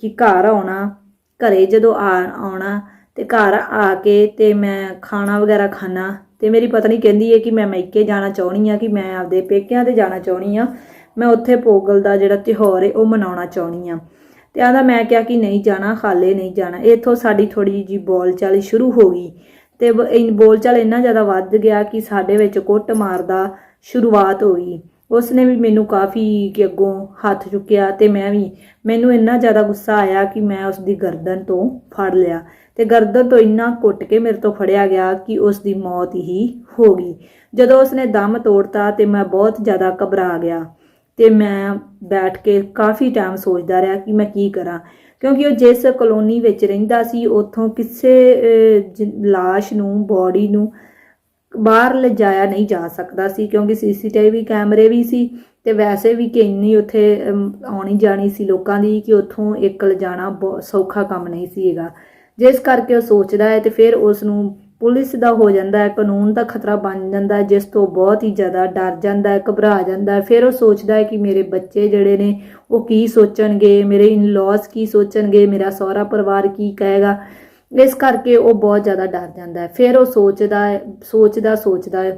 ਕਿ ਘਰ ਆਉਣਾ, ਘਰੇ ਜਦੋਂ ਆ, ਆਉਣਾ ਤੇ ਘਰ ਆ ਕੇ ਤੇ ਮੈਂ ਖਾਣਾ ਵਗੈਰਾ ਖਾਣਾ ਤੇ ਮੇਰੀ ਪਤਨੀ ਕਹਿੰਦੀ ਹੈ ਕਿ ਮੈਂ ਮੈਕੇ ਜਾਣਾ ਚਾਹਣੀ ਆ ਕਿ ਮੈਂ ਆਪਦੇ ਪੇਕਿਆਂ ਤੇ ਜਾਣਾ ਚਾਹਣੀ ਆ ਮੈਂ ਉੱਥੇ ਪੋਗਲ ਦਾ ਜਿਹੜਾ ਤਿਉਹਾਰ ਹੈ, ਉਹ ਮਨਾਉਣਾ ਚਾਹਣੀ ਆ ਤੇ ਆਂਦਾ ਮੈਂ ਕਿਹਾ ਕਿ ਨਹੀਂ ਜਾਣਾ, ਹਾਲੇ ਨਹੀਂ ਜਾਣਾ। ਇੱਥੋਂ ਸਾਡੀ ਥੋੜੀ ਜੀ ਬੋਲਚਾਲ ਸ਼ੁਰੂ ਹੋ ਗਈ ਤੇ ਬ- ਇਨ, ਬੋਲਚਾਲ ਇੰਨਾ ਜ਼ਿਆਦਾ ਵੱਧ ਗਿਆ ਕਿ ਸਾਡੇ ਵਿੱਚ ਕੁੱਟ ਮਾਰ ਦਾ ਸ਼ੁਰੂਆਤ ਹੋ ਗਈ। ਉਸਨੇ ਵੀ ਮੈਨੂੰ ਕਾਫੀ ਕਿ ਅੱਗੋਂ ਹੱਥ ਚੁੱਕਿਆ ਤੇ ਮੈਂ ਵੀ, ਮੈਨੂੰ ਇੰਨਾ ਜ਼ਿਆਦਾ ਗੁੱਸਾ ਆਇਆ ਕਿ ਮੈਂ ਉਸ ਦੀ ਗਰਦਨ ਤੋਂ ਫੜ ਲਿਆ ਤੇ ਗਰਦਨ ਤੋਂ ਇੰਨਾ ਕੁੱਟ ਕੇ ਮੇਰੇ ਤੋਂ ਫੜਿਆ ਗਿਆ ਕਿ ਉਸ ਦੀ ਮੌਤ ਹੀ ਹੋ ਗਈ। ਜਦੋਂ ਉਸਨੇ ਦਮ ਤੋੜਤਾ ਤੇ ਮੈਂ ਬਹੁਤ ਜ਼ਿਆਦਾ ਘਬਰਾ ਗਿਆ ਤੇ ਮੈਂ ਬੈਠ ਕੇ ਕਾਫੀ ਟਾਈਮ ਸੋਚਦਾ ਰਿਹਾ ਕਿ ਮੈਂ ਕੀ ਕਰਾਂ, ਕਿਉਂਕਿ ਉਹ ਜਿਸ ਕਲੋਨੀ ਵਿੱਚ ਰਹਿੰਦਾ ਸੀ, ਉੱਥੋਂ ਕਿਸੇ ਲਾਸ਼ ਨੂੰ ਬੋਡੀ ਨੂੰ ਬਾਹਰ ਲਿਜਾਇਆ ਨਹੀਂ ਜਾ ਸਕਦਾ ਸੀ, ਕਿਉਂਕਿ ਸੀਸੀਟੀਵੀ ਕੈਮਰੇ ਵੀ ਸੀ ਤੇ ਵੈਸੇ ਵੀ ਕਿ ਇੰਨੀ ਉੱਥੇ ਆਉਣੀ ਜਾਣੀ ਸੀ ਲੋਕਾਂ ਦੀ ਕਿ ਉੱਥੋਂ ਇੱਕ ਲਿਜਾਣਾ ਬਹੁਤ ਸੌਖਾ ਕੰਮ ਨਹੀਂ ਸੀਗਾ ਜਿਸ ਕਰਕੇ ਉਹ ਸੋਚਦਾ ਹੈ ਤੇ ਫਿਰ ਉਸ ਨੂੰ ਪੁਲਿਸ ਦਾ ਹੋ ਜਾਂਦਾ ਹੈ, ਕਾਨੂੰਨ ਦਾ ਖਤਰਾ ਬਣ ਜਾਂਦਾ ਹੈ, ਜਿਸ ਤੋਂ ਬਹੁਤ ਹੀ ਜ਼ਿਆਦਾ ਡਰ ਜਾਂਦਾ ਹੈ, ਘਬਰਾ ਜਾਂਦਾ ਹੈ। ਫਿਰ ਉਹ ਸੋਚਦਾ ਹੈ ਕਿ ਮੇਰੇ ਬੱਚੇ ਜਿਹੜੇ ਨੇ, ਉਹ ਕੀ ਸੋਚਣਗੇ, ਮੇਰੇ ਇਨ-ਲॉज ਕੀ ਸੋਚਣਗੇ, ਮੇਰਾ ਸਹੁਰਾ ਪਰਿਵਾਰ ਕੀ ਕਹੇਗਾ। ਇਸ ਕਰਕੇ ਉਹ ਬਹੁਤ ਜ਼ਿਆਦਾ ਡਰ ਜਾਂਦਾ ਹੈ। ਫਿਰ ਉਹ ਸੋਚਦਾ ਹੈ, ਸੋਚਦਾ ਸੋਚਦਾ ਹੈ।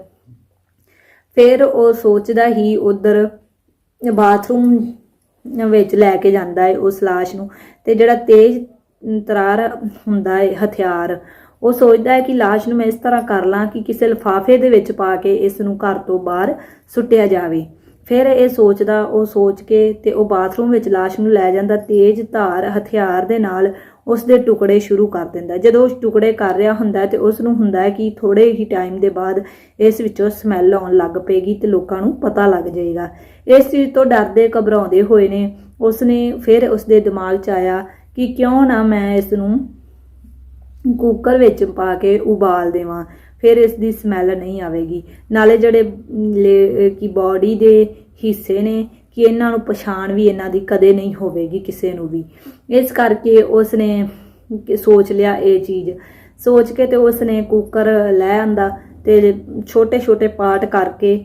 ਫਿਰ ਉਹ ਸੋਚਦਾ ਹੀ ਉਧਰ ਬਾਥਰੂਮ ਵਿੱਚ ਲੈ ਕੇ ਜਾਂਦਾ ਹੈ ਉਸ ਲਾਸ਼ ਨੂੰ ਤੇ ਜਿਹੜਾ ਤੇਜ਼ ਤਰਾਰ ਹੁੰਦਾ ਹੈ, ਹਥਿਆਰ, ਉਹ ਸੋਚਦਾ ਹੈ ਕਿ ਲਾਸ਼ ਨੂੰ ਮੈਂ ਇਸ ਤਰ੍ਹਾਂ ਕਰ ਲਾਂ ਕਿ ਕਿਸੇ ਲਿਫਾਫੇ ਦੇ ਵਿੱਚ ਪਾ ਕੇ ਇਸ ਨੂੰ ਘਰ ਤੋਂ ਬਾਹਰ ਸੁੱਟਿਆ ਜਾਵੇ। ਫਿਰ ਇਹ ਸੋਚਦਾ, ਉਹ ਸੋਚ ਕੇ ਤੇ ਉਹ ਬਾਥਰੂਮ ਵਿੱਚ ਲਾਸ਼ ਨੂੰ ਲੈ ਜਾਂਦਾ, ਤੇਜ਼ ਧਾਰ ਹਥਿਆਰ ਦੇ ਨਾਲ ਉਸ ਦੇ ਟੁਕੜੇ ਸ਼ੁਰੂ ਕਰ ਦਿੰਦਾ। ਜਦੋਂ ਉਸ ਟੁਕੜੇ ਕਰ ਰਿਹਾ ਹੁੰਦਾ ਹੈ ਤੇ ਉਸ ਨੂੰ ਹੁੰਦਾ ਹੈ ਕਿ ਥੋੜੇ ਹੀ ਟਾਈਮ ਦੇ ਬਾਅਦ ਇਸ ਵਿੱਚੋਂ ਸਮੈਲ ਆਉਣ ਲੱਗ ਪਏਗੀ ਤੇ ਲੋਕਾਂ ਨੂੰ ਪਤਾ ਲੱਗ ਜਾਏਗਾ। ਇਸ ਚੀਜ਼ ਤੋਂ ਡਰਦੇ ਘਬਰਾਉਂਦੇ ਹੋਏ ਨੇ ਉਸ ਨੇ ਫਿਰ ਉਸ ਦੇ ਦਿਮਾਗ 'ਚ ਆਇਆ ਕਿ ਕਿਉਂ ਨਾ ਮੈਂ ਇਸ ਨੂੰ ਕੁੱਕਰ ਵਿੱਚ ਪਾ ਕੇ ਉਬਾਲ ਦੇਵਾਂ। ਫਿਰ ਇਸ ਦੀ ਸਮੈਲ ਨਹੀਂ ਆਵੇਗੀ। ਨਾਲੇ ਜਿਹੜੇ ਲੇ- ਕੀ ਬਾਡੀ ਦੇ ਹਿੱਸੇ ਨੇ, ਕਿ ਇਹਨਾਂ ਨੂੰ ਪਛਾਣ ਵੀ ਇਹਨਾਂ ਦੀ ਕਦੇ ਨਹੀਂ ਹੋਵੇਗੀ ਕਿਸੇ ਨੂੰ ਵੀ। ਇਸ ਕਰਕੇ ਉਸ ਨੇ ਸੋਚ ਲਿਆ ਇਹ ਚੀਜ਼। ਸੋਚ ਕੇ ਤੇ ਉਸ ਨੇ ਕੁੱਕਰ ਲੈ ਆਂਦਾ ਤੇ ਛੋਟੇ ਛੋਟੇ ਪਾਰਟ ਕਰਕੇ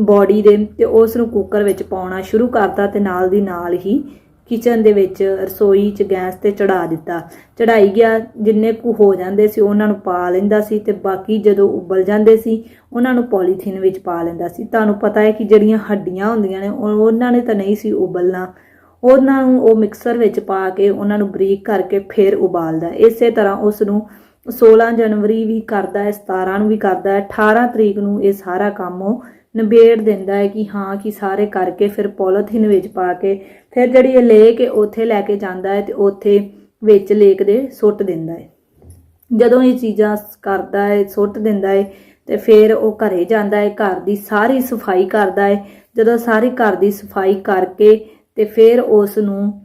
ਬਾਡੀ ਦੇ ਤੇ ਉਸ ਨੂੰ ਕੁੱਕਰ ਵਿੱਚ ਪਾਉਣਾ ਸ਼ੁਰੂ ਕਰਤਾ ਤੇ ਨਾਲ ਦੀ ਨਾਲ ਹੀ ਕਿਚਨ ਦੇ ਵਿੱਚ ਰਸੋਈ 'ਚ ਗੈਸ ਤੇ ਚੜਾ ਦਿੱਤਾ। ਚੜਾਈ ਗਿਆ, ਜਿੰਨੇ ਕੁ ਹੋ ਜਾਂਦੇ ਸੀ ਉਹਨਾਂ ਨੂੰ ਪਾ ਲੈਂਦਾ ਸੀ ਤੇ ਬਾਕੀ ਜਦੋਂ ਉਬਲ ਜਾਂਦੇ ਸੀ, ਉਹਨਾਂ ਨੂੰ ਪੋਲੀਥੀਨ ਵਿੱਚ ਪਾ ਲੈਂਦਾ ਸੀ। ਤੁਹਾਨੂੰ ਪਤਾ ਹੈ ਕਿ ਜਿਹੜੀਆਂ ਹੱਡੀਆਂ ਹੁੰਦੀਆਂ ਨੇ, ਉਹ- ਉਹਨਾਂ ਨੇ ਤਾਂ ਨਹੀਂ ਸੀ ਉਬਲਣਾ। ਉਹਨਾਂ ਨੂੰ ਉਹ ਮਿਕਸਰ ਵਿੱਚ ਪਾ ਕੇ ਉਹਨਾਂ ਨੂੰ ਬਰੀਕ ਕਰਕੇ ਫਿਰ ਉਬਾਲਦਾ। ਇਸੇ ਤਰ੍ਹਾਂ ਉਸ ਨੂੰ 16 ਜਨਵਰੀ ਵੀ ਕਰਦਾ ਹੈ 17 ਨੂੰ ਵੀ ਕਰਦਾ ਹੈ 18 ਤਰੀਕ ਨੂੰ ਇਹ ਸਾਰਾ ਕੰਮ ਉਹ ਨਿਬੇੜ ਦਿੰਦਾ ਹੈ ਕਿ ਹਾਂ, ਕਿ ਸਾਰੇ ਕਰਕੇ ਫਿਰ ਪੋਲੀਥੀਨ ਵਿੱਚ ਪਾ ਕੇ ਫਿਰ ਜਿਹੜੀ ਇਹ ਲੇਕ ਹੈ, ਉੱਥੇ ਲੈ ਕੇ ਜਾਂਦਾ ਹੈ ਤੇ ਉੱਥੇ ਵਿੱਚ ਲੇਕ ਦੇ ਸੁੱਟ ਦਿੰਦਾ ਹੈ। ਜਦੋਂ ਇਹ ਚੀਜ਼ਾਂ ਕਰਦਾ ਹੈ, ਸੁੱਟ ਦਿੰਦਾ ਹੈ ਤੇ ਫਿਰ ਉਹ ਘਰੇ ਜਾਂਦਾ ਹੈ, ਘਰ ਦੀ ਸਾਰੀ ਸਫ਼ਾਈ ਕਰਦਾ ਹੈ। ਜਦੋਂ ਸਾਰੀ ਘਰ ਦੀ ਸਫ਼ਾਈ ਕਰਕੇ ਤੇ ਫਿਰ ਉਸ ਨੂੰ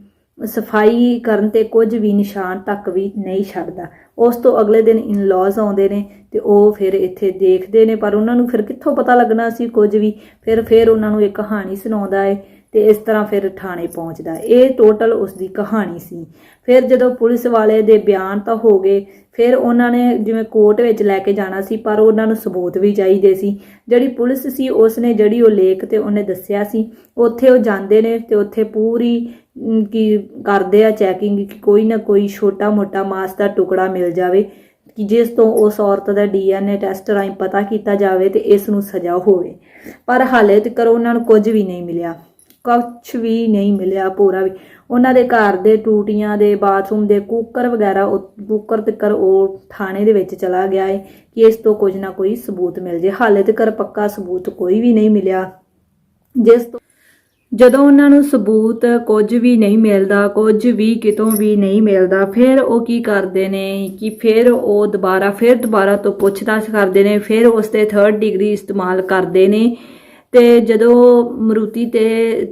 ਸਫ਼ਾਈ ਕਰਨ ਤੇ ਕੁਝ ਵੀ ਨਿਸ਼ਾਨ ਤੱਕ ਵੀ ਨਹੀਂ ਛੱਡਦਾ। ਉਸ ਤੋਂ ਅਗਲੇ ਦਿਨ ਇਨ-ਲॉज ਆਉਂਦੇ ਨੇ ਤੇ ਉਹ ਫਿਰ ਇੱਥੇ ਦੇਖਦੇ ਨੇ, ਪਰ ਉਹਨਾਂ ਨੂੰ ਫਿਰ ਕਿੱਥੋਂ ਪਤਾ ਲੱਗਣਾ ਸੀ ਕੁਝ ਵੀ? ਫਿਰ ਫਿਰ ਉਹਨਾਂ ਨੂੰ ਇੱਕ ਕਹਾਣੀ ਸੁਣਾਉਂਦਾ ਏ ਤੇ ਇਸ ਤਰ੍ਹਾਂ ਫਿਰ ਥਾਣੇ ਪਹੁੰਚਦਾ ਇਹ ਟੋਟਲ ਉਸ ਦੀ ਕਹਾਣੀ ਸੀ। ਫਿਰ ਜਦੋਂ ਪੁਲਿਸ ਵਾਲੇ ਦੇ ਬਿਆਨ ਤਾਂ ਹੋ ਗਏ, ਫਿਰ ਉਹਨਾਂ ਨੇ ਜਿਵੇਂ ਕੋਰਟ ਵਿੱਚ ਲੈ ਕੇ ਜਾਣਾ ਸੀ, ਪਰ ਉਹਨਾਂ ਨੂੰ ਸਬੂਤ ਵੀ ਚਾਹੀਦੇ ਸੀ। ਜਿਹੜੀ ਪੁਲਿਸ ਸੀ, ਉਸ ਨੇ ਜਿਹੜੀ ਉਹ ਲੇਖ ਤੇ ਉਹਨੇ ਦੱਸਿਆ ਸੀ, ਉੱਥੇ ਉਹ ਜਾਂਦੇ ਨੇ ਤੇ ਉੱਥੇ ਪੂਰੀ ਕਿ ਕਰਦੇ ਆ ਚੈਕਿੰਗ ਕਿ ਕੋਈ ਨਾ ਕੋਈ ਛੋਟਾ ਮੋਟਾ ਮਾਸ ਦਾ ਟੁਕੜਾ ਮਿਲ ਜਾਵੇ, ਕਿ ਜਿਸ ਤੋਂ ਉਸ ਔਰਤ ਦਾ ਡੀਐਨਏ ਟੈਸਟ ਰਾਹੀਂ ਪਤਾ ਕੀਤਾ ਜਾਵੇ ਤੇ ਇਸ ਨੂੰ ਸਜ਼ਾ ਹੋਵੇ। ਪਰ ਹਾਲੇ ਤੱਕ ਉਹਨਾਂ ਨੂੰ ਕੁਝ ਵੀ ਨਹੀਂ ਮਿਲਿਆ। ਕੁਝ ਵੀ ਨਹੀਂ ਮਿਲਿਆ ਪੂਰਾ ਵੀ। ਉਹਨਾਂ ਦੇ ਘਰ ਦੇ ਟੂਟੀਆਂ ਦੇ ਬਾਥਰੂਮ ਦੇ ਕੁੱਕਰ ਵਗੈਰਾ ਕੁੱਕਰ ਤੱਕ ਉਹ ਥਾਣੇ ਦੇ ਵਿੱਚ ਚਲਾ ਗਿਆ ਹੈ ਕਿ ਇਸ ਤੋਂ ਕੁਝ ਨਾ ਕੋਈ ਸਬੂਤ ਮਿਲ ਜੇ। ਹਾਲੇ ਤੱਕ ਪੱਕਾ ਸਬੂਤ ਕੋਈ ਵੀ ਨਹੀਂ ਮਿਲਿਆ। ਜਿਸ ਤੋਂ ਜਦੋਂ ਉਹਨਾਂ ਨੂੰ ਸਬੂਤ ਕੁਝ ਵੀ ਨਹੀਂ ਮਿਲਦਾ, ਕੁਝ ਵੀ ਕਿਤੋਂ ਵੀ ਨਹੀਂ ਮਿਲਦਾ, ਫਿਰ ਉਹ ਕੀ ਕਰਦੇ ਨੇ ਕਿ ਫਿਰ ਉਹ ਦੁਬਾਰਾ, ਫਿਰ ਦੁਬਾਰਾ ਤੋਂ ਪੁੱਛਤਾਛ ਕਰਦੇ ਨੇ, ਫਿਰ ਉਸ ਤੇ 3rd ਡਿਗਰੀ ਇਸਤੇਮਾਲ ਕਰਦੇ ਨੇ ਤੇ ਜਦੋਂ ਮਰੂਤੀ ਤੇ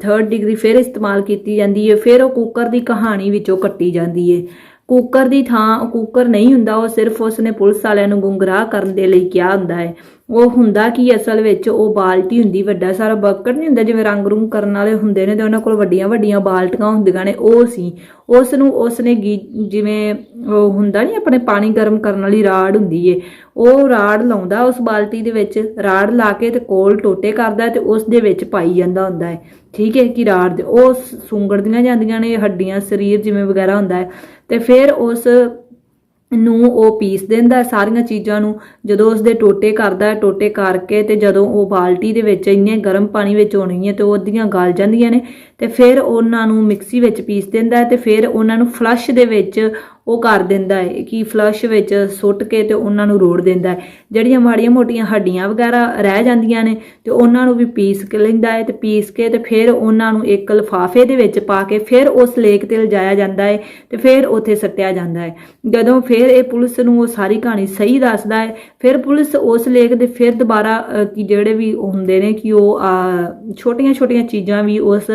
3rd ਡਿਗਰੀ ਫਿਰ ਇਸਤੇਮਾਲ ਕੀਤੀ ਜਾਂਦੀ ਹੈ ਫਿਰ ਉਹ ਕੁੱਕਰ ਦੀ ਕਹਾਣੀ ਵਿੱਚੋਂ ਕੱਟੀ ਜਾਂਦੀ ਹੈ ਕੁੱਕਰ ਦੀ ਥਾਂ ਉਹ ਕੁੱਕਰ ਨਹੀਂ ਹੁੰਦਾ, ਉਹ ਸਿਰਫ ਉਸਨੇ ਪੁਲਿਸ ਵਾਲਿਆਂ ਨੂੰ ਗੁੰਮਰਾਹ ਕਰਨ ਦੇ ਲਈ ਕਿਹਾ ਹੁੰਦਾ ਹੈ ਉਹ ਹੁੰਦਾ ਕੀ ਅਸਲ ਵਿੱਚ? ਉਹ ਬਾਲਟੀ ਹੁੰਦੀ ਵੱਡਾ ਸਾਰਾ, ਬਕਟ ਨਹੀਂ ਹੁੰਦਾ ਜਿਵੇਂ ਰੰਗ ਰੂੰਗ ਕਰਨ ਵਾਲੇ ਹੁੰਦੇ ਨੇ ਤੇ ਉਹਨਾਂ ਕੋਲ ਵੱਡੀਆਂ ਵੱਡੀਆਂ ਬਾਲਟੀਆਂ ਹੁੰਦੀਆਂ ਨੇ, ਉਹ ਸੀ। ਉਸ ਨੂੰ ਉਸ ਨੇ ਗੀ- ਜਿਵੇਂ ਉਹ ਹੁੰਦਾ ਨਹੀਂ ਆਪਣੇ ਪਾਣੀ ਗਰਮ ਕਰਨ ਵਾਲੀ ਰਾੜ ਹੁੰਦੀ ਏ, ਉਹ ਰਾੜ ਲਾਉਂਦਾ ਉਸ ਬਾਲਟੀ ਦੇ ਵਿੱਚ, ਰਾੜ ਲਾ ਕੇ ਤੇ ਕੋਲ ਟੋਟੇ ਕਰਦਾ ਤੇ ਉਸ ਦੇ ਵਿੱਚ ਪਾਈ ਜਾਂਦਾ ਹੁੰਦਾ ਹੈ ਠੀਕ ਹੈ ਕਿ ਰਾੜ ਦੇ, ਉਹ ਸੁੰਗੜਦੀਆਂ ਜਾਂਦੀਆਂ ਨੇ, ਹੱਡੀਆਂ, ਸਰੀਰ ਜਿਵੇਂ ਵਗੈਰਾ ਹੁੰਦਾ ਹੈ ਤੇ ਫਿਰ ਉਸ ਨੂੰ ਉਹ ਪੀਸ ਦਿੰਦਾ ਸਾਰੀਆਂ ਚੀਜ਼ਾਂ ਨੂੰ। ਜਦੋਂ ਉਸਦੇ ਟੋਟੇ ਕਰਦਾ ਹੈ, ਟੋਟੇ ਕਰਕੇ ਤੇ ਜਦੋਂ ਉਹ ਬਾਲਟੀ ਦੇ ਵਿੱਚ ਇੰਨੇ ਗਰਮ ਪਾਣੀ ਵਿੱਚ ਹੋਣੀ ਹੈ ਤੇ ਉਹ ਗਲ ਜਾਂਦੀਆਂ ਨੇ ਤੇ ਫਿਰ ਉਹਨਾਂ ਨੂੰ ਮਿਕਸੀ ਵਿੱਚ ਪੀਸ ਦਿੰਦਾ ਹੈ ਤੇ ਫਿਰ ਉਹਨਾਂ ਨੂੰ ਫਲਸ਼ ਦੇ ਵਿੱਚ ਉਹ ਕਰ ਦਿੰਦਾ ਹੈ ਕਿ ਫਲਸ਼ ਵਿੱਚ ਸੁੱਟ ਕੇ ਤੇ ਉਹਨਾਂ ਨੂੰ ਰੋੜ ਦਿੰਦਾ ਹੈ। ਜਿਹੜੀਆਂ ਮਾੜੀਆਂ ਮੋਟੀਆਂ ਹੱਡੀਆਂ ਵਗੈਰਾ ਰਹਿ ਜਾਂਦੀਆਂ ਨੇ ਤੇ ਉਹਨਾਂ ਨੂੰ ਵੀ ਪੀਸ ਕੇ ਲੈਂਦਾ ਹੈ ਤੇ ਪੀਸ ਕੇ ਤੇ ਫਿਰ ਉਹਨਾਂ ਨੂੰ ਇੱਕ ਲਫਾਫੇ ਦੇ ਵਿੱਚ ਪਾ ਕੇ ਫਿਰ ਉਸ ਲੇਕ ਤੇ ਲਿਜਾਇਆ ਜਾਂਦਾ ਹੈ ਤੇ ਫਿਰ ਉੱਥੇ ਸੱਟਿਆ ਜਾਂਦਾ ਹੈ। ਜਦੋਂ ਫਿਰ ਇਹ ਪੁਲਿਸ ਨੂੰ ਉਹ ਸਾਰੀ ਕਹਾਣੀ ਸਹੀ ਦੱਸਦਾ ਹੈ, ਫਿਰ ਪੁਲਿਸ ਉਸ ਲੇਕ ਦੇ ਫਿਰ ਦੁਬਾਰਾ ਕਿ ਜਿਹੜੇ ਵੀ ਉਹ ਹੁੰਦੇ ਨੇ ਕਿ ਉਹ ਛੋਟੀਆਂ ਛੋਟੀਆਂ ਚੀਜ਼ਾਂ ਵੀ ਉਸ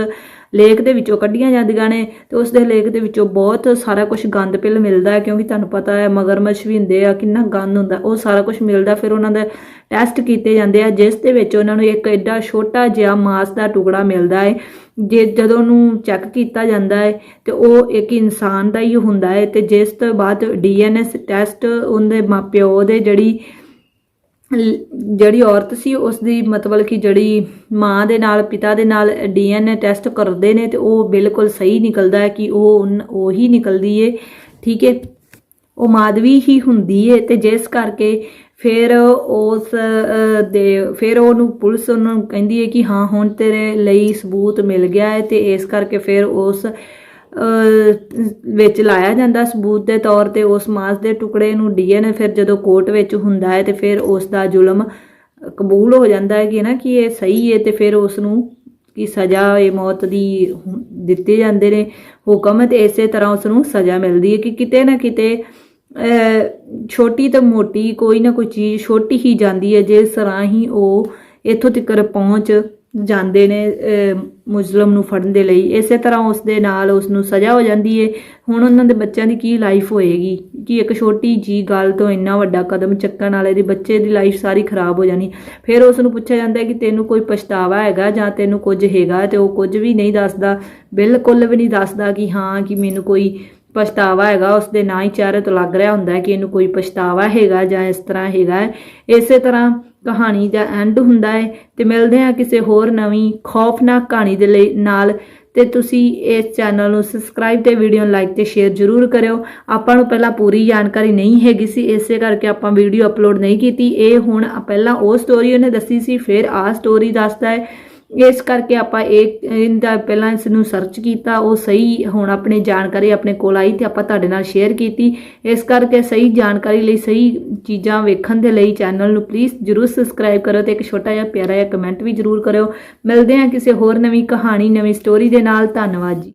ਲੇਕ ਦੇ ਵਿੱਚੋਂ ਕੱਢੀਆਂ ਜਾਂਦੀਆਂ ਨੇ ਤੇ ਉਸ ਦੇ ਲੇਕ ਦੇ ਵਿੱਚੋਂ ਬਹੁਤ ਸਾਰਾ ਕੁਝ ਗੰਦ ਪਿਲ ਮਿਲਦਾ ਹੈ, ਕਿਉਂਕਿ ਤੁਹਾਨੂੰ ਪਤਾ ਹੈ ਮਗਰਮੱਛ ਵੀ ਹੁੰਦੇ ਆ, ਕਿੰਨਾ ਗੰਦ ਹੁੰਦਾ ਉਹ ਸਾਰਾ ਕੁਝ ਮਿਲਦਾ, ਫਿਰ ਉਹਨਾਂ ਦੇ ਟੈਸਟ ਕੀਤੇ ਜਾਂਦੇ ਆ, ਜਿਸ ਦੇ ਵਿੱਚ ਉਹਨਾਂ ਨੂੰ ਇੱਕ ਐਡਾ ਛੋਟਾ ਜਿਹਾ ਮਾਸ ਦਾ ਟੁਕੜਾ ਮਿਲਦਾ ਹੈ, ਜੇ ਜਦੋਂ ਉਹਨੂੰ ਚੈੱਕ ਕੀਤਾ ਜਾਂਦਾ ਹੈ ਤੇ ਉਹ ਇੱਕ ਇਨਸਾਨ ਦਾ ਹੀ ਹੁੰਦਾ ਹੈ ਤੇ ਜਿਸ ਤੋਂ ਬਾਅਦ ਡੀਐਨਐਸ ਟੈਸਟ ਉਹਦੇ ਮਾਪਿਓ ਦੇ ਜਿਹੜੀ ਜਿਹੜੀ ਔਰਤ ਸੀ ਉਸ ਦੀ ਮਤਲਬ ਕਿ ਜਿਹੜੀ ਮਾਂ ਦੇ ਨਾਲ, ਪਿਤਾ ਦੇ ਨਾਲ ਡੀਐਨਏ ਟੈਸਟ ਕਰਦੇ ਨੇ ਤੇ ਉਹ ਬਿਲਕੁਲ ਸਹੀ ਨਿਕਲਦਾ ਹੈ ਕਿ ਉਹ ਉਨ- ਉਹੀ ਨਿਕਲਦੀ ਏ, ਠੀਕ ਹੈ ਉਹ ਮਾਧਵੀ ਹੀ ਹੁੰਦੀ ਏ ਤੇ ਜਿਸ ਕਰਕੇ ਫਿਰ ਉਸ ਦੇ, ਫਿਰ ਉਹਨੂੰ ਪੁਲਿਸ ਉਹਨੂੰ ਕਹਿੰਦੀ ਹੈ ਕਿ ਹਾਂ, ਹੁਣ ਤੇਰੇ ਲਈ ਸਬੂਤ ਮਿਲ ਗਿਆ ਹੈ ਤੇ ਇਸ ਕਰਕੇ ਫਿਰ ਉਸ ਵਿੱਚ ਲਾਇਆ ਜਾਂਦਾ ਸਬੂਤ ਦੇ ਤੌਰ ਤੇ ਉਸ ਮਾਸ ਦੇ ਟੁਕੜੇ ਨੂੰ ਡੀਐਨਏ ਫਿਰ ਜਦੋਂ ਕੋਰਟ ਵਿੱਚ ਹੁੰਦਾ ਹੈ ਤੇ ਫਿਰ ਉਸ ਦਾ ਜ਼ੁਲਮ ਕਬੂਲ ਹੋ ਜਾਂਦਾ ਹੈ ਕਿ ਨਾ ਕਿ ਇਹ ਸਹੀ ਹੈ ਤੇ ਫਿਰ ਉਸ ਨੂੰ ਕੀ ਸਜ਼ਾ ਇਹ ਮੌਤ ਦੀ ਦਿੱਤੇ ਜਾਂਦੇ ਨੇ ਹੁਕਮ ਤੇ ਇਸੇ ਤਰ੍ਹਾਂ ਉਸ ਨੂੰ ਸਜ਼ਾ ਮਿਲਦੀ ਹੈ ਕਿ ਕਿਤੇ ਨਾ ਕਿਤੇ ਛੋਟੀ ਤੋਂ ਮੋਟੀ ਕੋਈ ਨਾ ਕੋਈ ਚੀਜ਼ ਛੋਟੀ ਹੀ ਜਾਂਦੀ ਹੈ ਜਿਸ ਤਰ੍ਹਾਂ ਹੀ ਉਹ ਇੱਥੋਂ ਤੱਕ ਪਹੁੰਚ ਜਾਂਦੇ ਨੇ ਅਹ, ਮੁਜਰਮ ਨੂੰ ਫੜਨ ਦੇ ਲਈ। ਇਸੇ ਤਰ੍ਹਾਂ ਉਸ ਦੇ ਨਾਲ ਉਸ ਨੂੰ ਸਜ਼ਾ ਹੋ ਜਾਂਦੀ ਹੈ ਹੁਣ ਉਹਨਾਂ ਦੇ ਬੱਚਿਆਂ ਦੀ ਕੀ ਲਾਈਫ ਹੋਏਗੀ? ਕਿ ਇੱਕ ਛੋਟੀ ਜੀ ਗੱਲ ਤੋਂ ਇੰਨਾ ਵੱਡਾ ਕਦਮ ਚੱਕਣ ਵਾਲੇ ਦੀ ਬੱਚੇ ਦੀ ਲਾਈਫ ਸਾਰੀ ਖਰਾਬ ਹੋ ਜਾਣੀ? ਫਿਰ ਉਸ ਨੂੰ ਪੁੱਛਿਆ ਜਾਂਦਾ ਕਿ ਤੈਨੂੰ ਕੋਈ ਪਛਤਾਵਾ ਹੈਗਾ ਜਾਂ ਤੈਨੂੰ ਕੁਝ ਹੈਗਾ? ਤੇ ਉਹ ਕੁਝ ਵੀ ਨਹੀਂ ਦੱਸਦਾ। ਬਿਲਕੁਲ ਵੀ ਨਹੀਂ ਦੱਸਦਾ ਕਿ ਹਾਂ ਕਿ ਮੈਨੂੰ ਕੋਈ ਪਛਤਾਵਾ ਹੈਗਾ। ਉਸ ਦੇ ਨਾਂ ਹੀ ਚਿਹਰੇ ਤੋਂ ਲੱਗ ਰਿਹਾ ਹੁੰਦਾ ਕਿ ਇਹਨੂੰ ਕੋਈ ਪਛਤਾਵਾ ਹੈਗਾ ਜਾਂ ਇਸ ਤਰ੍ਹਾਂ ਹੈਗਾ। ਇਸੇ ਤਰ੍ਹਾਂ ਕਹਾਣੀ ਦਾ ਐਂਡ ਹੁੰਦਾ ਹੈ ਤੇ ਮਿਲਦੇ ਹਾਂ ਕਿਸੇ ਹੋਰ ਨਵੀਂ ਖੌਫਨਾਕ ਕਹਾਣੀ ਦੇ ਲਈ ਨਾਲ। ਤੇ ਤੁਸੀਂ ਇਸ ਚੈਨਲ ਨੂੰ ਸਬਸਕ੍ਰਾਈਬ ਤੇ ਵੀਡੀਓ ਨੂੰ ਲਾਈਕ ਤੇ ਸ਼ੇਅਰ ਜ਼ਰੂਰ ਕਰਿਓ। ਆਪਾਂ ਨੂੰ ਪਹਿਲਾਂ ਪੂਰੀ ਜਾਣਕਾਰੀ ਨਹੀਂ ਹੈਗੀ ਸੀ, ਇਸੇ ਕਰਕੇ ਆਪਾਂ ਵੀਡੀਓ ਅਪਲੋਡ ਨਹੀਂ ਕੀਤੀ। ਇਹ ਹੁਣ ਪਹਿਲਾਂ ਉਹ ਸਟੋਰੀ ਉਹਨੇ ਦੱਸੀ ਸੀ, ਫਿਰ ਆਹ ਸਟੋਰੀ ਦੱਸਦਾ ਹੈ। ਇਸ ਕਰਕੇ ਆਪਾਂ ਇਹ, ਇਹਦਾ ਪਹਿਲਾਂ ਇਸ ਨੂੰ ਸਰਚ ਕੀਤਾ, ਉਹ ਸਹੀ ਹੁਣ ਆਪਣੀ ਜਾਣਕਾਰੀ ਆਪਣੇ ਕੋਲ ਆਈ ਤੇ ਆਪਾਂ ਤੁਹਾਡੇ ਨਾਲ ਸ਼ੇਅਰ ਕੀਤੀ। ਇਸ ਕਰਕੇ ਸਹੀ ਜਾਣਕਾਰੀ ਲਈ, ਸਹੀ ਚੀਜ਼ਾਂ ਵੇਖਣ ਦੇ ਲਈ ਚੈਨਲ ਨੂੰ ਪਲੀਜ਼ ਜਰੂਰ ਸਬਸਕ੍ਰਾਈਬ ਕਰੋ ਤੇ ਇੱਕ ਛੋਟਾ ਜਿਹਾ ਪਿਆਰਾ ਜਿਹਾ ਕਮੈਂਟ ਵੀ ਜਰੂਰ ਕਰਿਓ। ਮਿਲਦੇ ਹਾਂ ਕਿਸੇ ਹੋਰ ਨਵੀਂ ਕਹਾਣੀ, ਨਵੀਂ ਸਟੋਰੀ ਦੇ ਨਾਲ। ਧੰਨਵਾਦ ਜੀ।